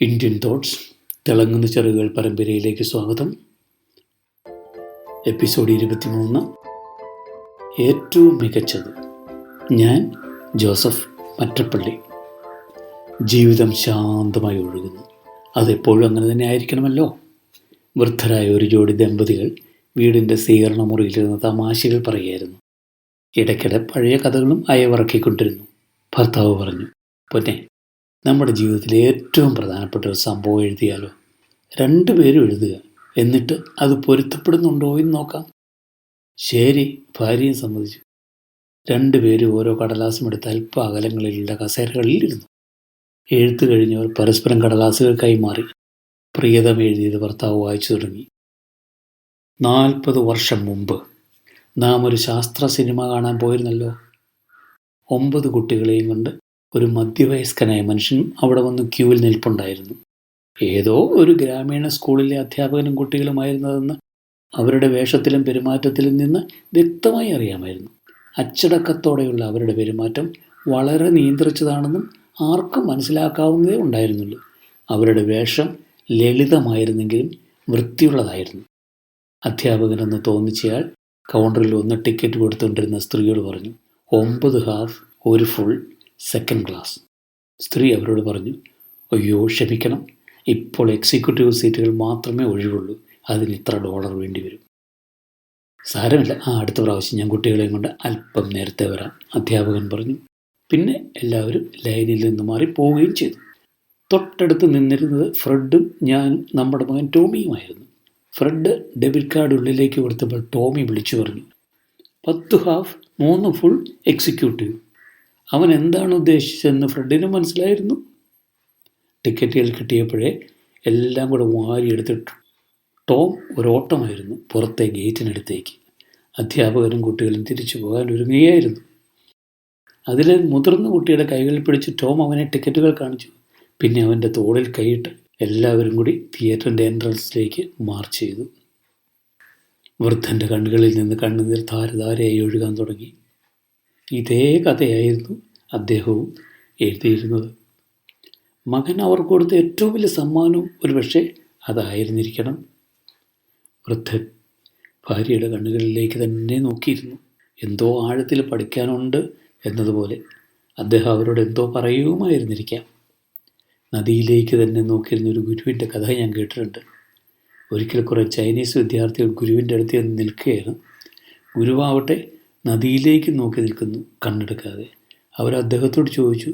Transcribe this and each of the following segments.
Indian thoughts തിളങ്ങുന്ന ചെറുകൾ പരമ്പരയിലേക്ക് സ്വാഗതം. എപ്പിസോഡ് ഇരുപത്തിമൂന്ന്. ഏറ്റവും മികച്ചത്. ഞാൻ ജോസഫ് മറ്റപ്പള്ളി. ജീവിതം ശാന്തമായി ഒഴുകുന്നു. അതെപ്പോഴും അങ്ങനെ തന്നെ ആയിരിക്കണമല്ലോ. വൃദ്ധരായ ഒരു ജോഡി ദമ്പതികൾ വീടിന്റെ സ്വീകരണ മുറിയിലിരുന്ന തമാശകൾ പറയുകയായിരുന്നു. ഇടയ്ക്കിടെ പഴയ കഥകളും അയവിറക്കിക്കൊണ്ടിരുന്നു. ഭർത്താവ് പറഞ്ഞു പൊന്നെ നമ്മുടെ ജീവിതത്തിലെ ഏറ്റവും പ്രധാനപ്പെട്ട ഒരു സംഭവം എഴുതിയാലോ? രണ്ടുപേരും എഴുതുക. എന്നിട്ട് അത് പൊരുത്തപ്പെടുന്നുണ്ടോ എന്ന് നോക്കാം. ശരി ഭാര്യയും സമ്മതിച്ചു. രണ്ടുപേരും ഓരോ കടലാസും എടുത്ത് അല്പ അകലങ്ങളിലുള്ള കസേരകളിൽ ഇരുന്നു. എഴുത്തു കഴിഞ്ഞവർ പരസ്പരം കടലാസുകൾ കൈമാറി. പ്രിയതം എഴുതിയത് ഭർത്താവ് വായിച്ചു തുടങ്ങി. നാൽപ്പത് വർഷം മുമ്പ് നാം ഒരു ശാസ്ത്ര സിനിമ കാണാൻ പോയിരുന്നല്ലോ. ഒമ്പത് കുട്ടികളെയും കൊണ്ട് ഒരു മധ്യവയസ്കനായ മനുഷ്യൻ അവിടെ വന്ന് ക്യൂവിൽ നിൽപ്പുണ്ടായിരുന്നു. ഏതോ ഒരു ഗ്രാമീണ സ്കൂളിലെ അധ്യാപകനും കുട്ടികളുമായിരുന്നതെന്ന് അവരുടെ വേഷത്തിലും പെരുമാറ്റത്തിലും നിന്ന് വ്യക്തമായി അറിയാമായിരുന്നു. അച്ചടക്കത്തോടെയുള്ള അവരുടെ പെരുമാറ്റം വളരെ നിയന്ത്രിച്ചതാണെന്നും ആർക്കും മനസ്സിലാക്കാവുന്നതേ ഉണ്ടായിരുന്നുള്ളൂ. അവരുടെ വേഷം ലളിതമായിരുന്നെങ്കിലും വൃത്തിയുള്ളതായിരുന്നു. അധ്യാപകനെന്ന് തോന്നിച്ചയാൾ കൗണ്ടറിൽ ഒന്ന് ടിക്കറ്റ് കൊടുത്തുകൊണ്ടിരുന്ന സ്ത്രീയോട് പറഞ്ഞു ഒമ്പത് ഹാഫ് ഒരു ഫുൾ. സെക്കൻഡ് ക്ലാസ് സ്ത്രീ അവരോട് പറഞ്ഞു അയ്യോ ക്ഷമിക്കണം. ഇപ്പോൾ എക്സിക്യൂട്ടീവ് സീറ്റുകൾ മാത്രമേ ഒഴിവുള്ളൂ. അതിന് ഇത്ര ഡോളർ വേണ്ടി വരും. സാരമില്ല. ആ അടുത്ത പ്രാവശ്യം ഞാൻ കുട്ടികളെയും കൊണ്ട് അല്പം നേരത്തെ വരാം അധ്യാപകൻ പറഞ്ഞു. പിന്നെ എല്ലാവരും ലൈനിൽ നിന്ന് മാറി പോവുകയും ചെയ്തു. തൊട്ടടുത്ത് നിന്നിരുന്നത് ഫ്രെഡും ഞാനും നമ്മുടെ മകൻ ടോമിയുമായിരുന്നു ഫ്രെഡ് ഡെബിറ്റ് കാർഡ് ഉള്ളിലേക്ക് കൊടുത്തപ്പോൾ ടോമി വിളിച്ചു പറഞ്ഞു പത്ത് ഹാഫ് മൂന്ന് ഫുൾ എക്സിക്യൂട്ടീവ് അവൻ എന്താണ് ഉദ്ദേശിച്ചതെന്ന് ഫ്രെഡിന് മനസ്സിലായിരുന്നു. ടിക്കറ്റുകൾ കിട്ടിയപ്പോഴേ എല്ലാം കൂടെ വാരിയെടുത്തിട്ടു. ടോം ഒരോട്ടമായിരുന്നു പുറത്തെ ഗേറ്റിനടുത്തേക്ക്. അധ്യാപകരും കുട്ടികളും തിരിച്ചു പോകാൻ ഒരുങ്ങുകയായിരുന്നു. അതിൽ മുതിർന്ന കുട്ടിയുടെ കൈകളിൽ പിടിച്ച് ടോം അവനെ ടിക്കറ്റുകൾ കാണിച്ചു. പിന്നെ അവന്റെ തോളിൽ കൈയിട്ട് എല്ലാവരും കൂടി തിയേറ്ററിന്റെ എൻട്രൻസിലേക്ക് മാർച്ച് ചെയ്തു. വൃദ്ധന്റെ കണ്ണുകളിൽ നിന്ന് കണ്ണുനീർ ധാരധാരയായി ഒഴുകാൻ തുടങ്ങി. ഇതേ കഥയായിരുന്നു അദ്ദേഹവും എഴുതിയിരുന്നത്. മകൻ അവർക്ക് കൊടുത്ത ഏറ്റവും വലിയ സമ്മാനവും ഒരുപക്ഷെ അതായിരുന്നിരിക്കണം. വൃദ്ധൻ ഭാര്യയുടെ കണ്ണുകളിലേക്ക് തന്നെ നോക്കിയിരുന്നു. എന്തോ ആഴത്തിൽ പഠിക്കാനുണ്ട് എന്നതുപോലെ അദ്ദേഹം അവരോട് എന്തോ പറയുമായിരുന്നിരിക്കാം. നദിയിലേക്ക് തന്നെ നോക്കിയിരുന്ന ഒരു ഗുരുവിന്റെ കഥ ഞാൻ കേട്ടിട്ടുണ്ട്. ഒരിക്കൽ കുറേ ചൈനീസ് വിദ്യാർത്ഥികൾ ഗുരുവിന്റെ അടുത്ത് നിൽക്കുകയാണ്. ഗുരുവാവട്ടെ നദിയിലേക്ക് നോക്കി നിൽക്കുന്നു കണ്ണെടുക്കാതെ. അവർ അദ്ദേഹത്തോട് ചോദിച്ചു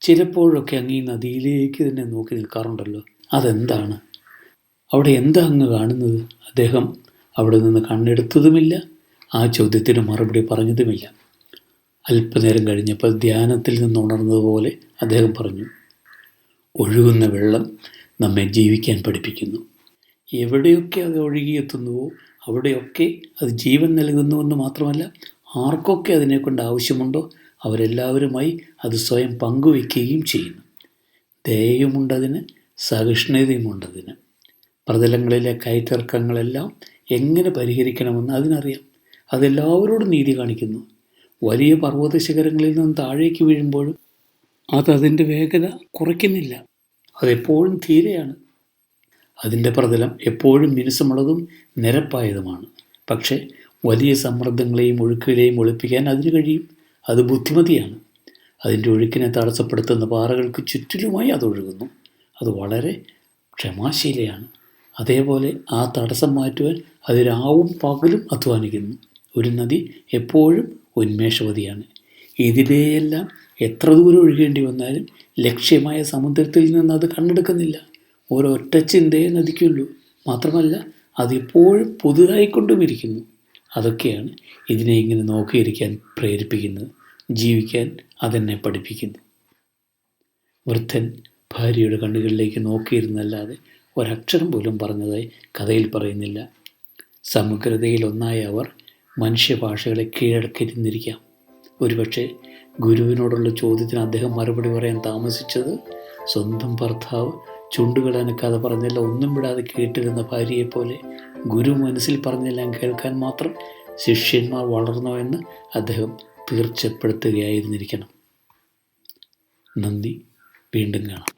ചിലപ്പോഴൊക്കെ അങ്ങ് ഈ നദിയിലേക്ക് തന്നെ നോക്കി നിൽക്കാറുണ്ടല്ലോ അതെന്താണ്? അവിടെ എന്താ അങ്ങ് കാണുന്നത്? അദ്ദേഹം അവിടെ നിന്ന് കണ്ണെടുത്തതുമില്ല ആ ചോദ്യത്തിന് മറുപടി പറഞ്ഞതുമില്ല. അല്പനേരം കഴിഞ്ഞപ്പോൾ ധ്യാനത്തിൽ നിന്ന് ഉണർന്നതുപോലെ അദ്ദേഹം പറഞ്ഞു ഒഴുകുന്ന വെള്ളം നമ്മെ ജീവിക്കാൻ പഠിപ്പിക്കുന്നു. എവിടെയൊക്കെ അത് ഒഴുകിയെത്തുന്നുവോ അവിടെയൊക്കെ അത് ജീവൻ നൽകുന്നുവെന്ന് മാത്രമല്ല ആർക്കൊക്കെ അതിനെക്കൊണ്ട് ആവശ്യമുണ്ടോ അവരെല്ലാവരുമായി അത് സ്വയം പങ്കുവയ്ക്കുകയും ചെയ്യുന്നു. ദയയുമുണ്ടതിന് സഹിഷ്ണുതയുമുണ്ടതിന്. പ്രതലങ്ങളിലെ കൈത്തർക്കങ്ങളെല്ലാം എങ്ങനെ പരിഹരിക്കണമെന്ന് അതിനറിയാം. അതെല്ലാവരോടും നീതി കാണിക്കുന്നു. വലിയ പർവത ശിഖരങ്ങളിൽ നിന്ന് താഴേക്ക് വീഴുമ്പോഴും അതതിന്റെ വേഗത കുറയ്ക്കുന്നില്ല. അതെപ്പോഴും തീരെയാണ്. അതിന്റെ പ്രതലം എപ്പോഴും മിനുസമുള്ളതും നിരപ്പായതുമാണ്. പക്ഷേ വലിയ സമ്മർദ്ദങ്ങളെയും ഒഴുക്കുകളെയും ഒളിപ്പിക്കാൻ അതിന് കഴിയും. അത് ബുദ്ധിമതിയാണ്. അതിന്റെ ഒഴുക്കിനെ തടസ്സപ്പെടുത്തുന്ന പാറകൾക്ക് ചുറ്റിലുമായി അതൊഴുകുന്നു അത് വളരെ ക്ഷമാശീലയാണ്. അതേപോലെ ആ തടസ്സം മാറ്റുവാൻ അത് രാവും പകലും അധ്വാനിക്കുന്നു. ഒരു നദി എപ്പോഴും ഉന്മേഷവതിയാണ്. ഇതിലെയെല്ലാം എത്ര ദൂരം ഒഴുകേണ്ടി വന്നാലും ലക്ഷ്യമായ സമുദ്രത്തിൽ നിന്ന് അത് കണ്ണെടുക്കുന്നില്ല ഒരൊറ്റ ചിന്തയെ നദിക്കുള്ളൂ. മാത്രമല്ല അതിപ്പോഴും പുതുതായിക്കൊണ്ടുമിരിക്കുന്നു. അതൊക്കെയാണ് ഇതിനെ ഇങ്ങനെ നോക്കിയിരിക്കാൻ പ്രേരിപ്പിക്കുന്നത് ജീവിക്കാൻ അതെന്നെ പഠിപ്പിക്കുന്നു വൃദ്ധൻ ഭാര്യയുടെ കണ്ണുകളിലേക്ക് നോക്കിയിരുന്നല്ലാതെ ഒരക്ഷരം പോലും പറഞ്ഞതായി കഥയിൽ പറയുന്നില്ല. സമഗ്രതയിൽ ഒന്നായ അവർ മനുഷ്യഭാഷകളെ കീഴടക്കിയിരുന്നിരിക്കാം. ഒരുപക്ഷെ ഗുരുവിനോടുള്ള ചോദ്യത്തിന് അദ്ദേഹം മറുപടി പറയാൻ താമസിച്ചത് സ്വന്തം ഭർത്താവ് ചുണ്ടുകൾ അനക്കാതെ പറഞ്ഞല്ല ഒന്നും വിടാതെ കേട്ടിരുന്ന ഭാര്യയെപ്പോലെ ഗുരു മനസ്സിൽ പറഞ്ഞെല്ലാം കേൾക്കാൻ മാത്രം ശിഷ്യന്മാർ വളർന്നോ എന്ന് അദ്ദേഹം തീർച്ചപ്പെടുത്തുകയായിരുന്നിരിക്കണം. നന്ദി വീണ്ടും കാണാം.